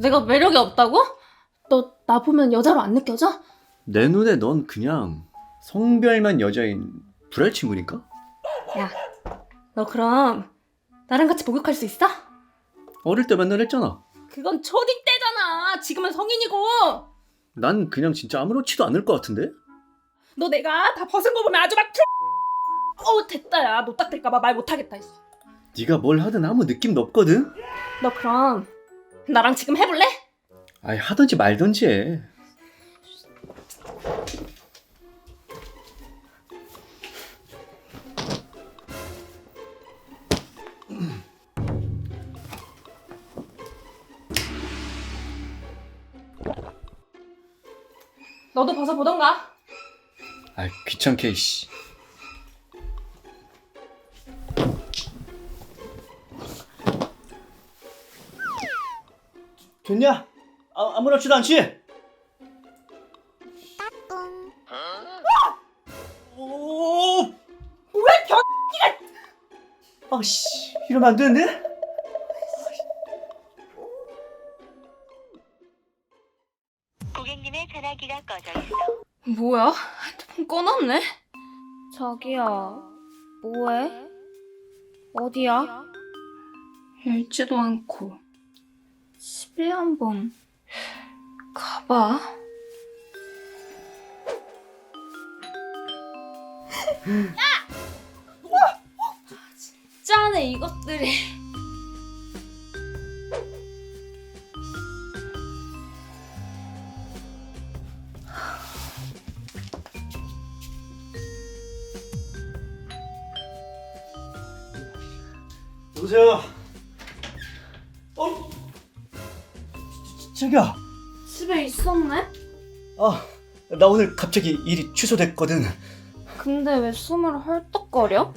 내가 매력이 없다고? 너 나 보면 여자로 안 느껴져? 내 눈에 넌 그냥 성별만 여자인 불알 친구니까? 야, 너 그럼 나랑 같이 목욕할 수 있어? 어릴 때 맨날 했잖아. 그건 초딩 때잖아. 지금은 성인이고. 난 그냥 진짜 아무렇지도 않을 것 같은데? 너 내가 다 벗은 거 보면 아주 막 풀... 어우 됐다 야. 노딱될까봐 말 못하겠다 했어. 네가 뭘 하든 아무 느낌도 없거든? 너 그럼 나랑 지금 해볼래? 아이 하든지 말든지 해. 너도 벗어보던가. 아이 귀찮게 씨. 됐냐? 아, 아무렇지도 않지? 오! 왜 변... 아씨 이러면 안 되는데? 고객님의 전화기가 꺼져 있어. 뭐야? 핸드폰 꺼놨네? 자기야, 뭐해? 어디야? 읽지도 않고 집에 한번 가봐. 야! 진짜네 이것들이. 여보세요? 어? 자기야 집에 있었네? 아 나 오늘 갑자기 일이 취소됐거든 근데 왜 숨을 헐떡거려?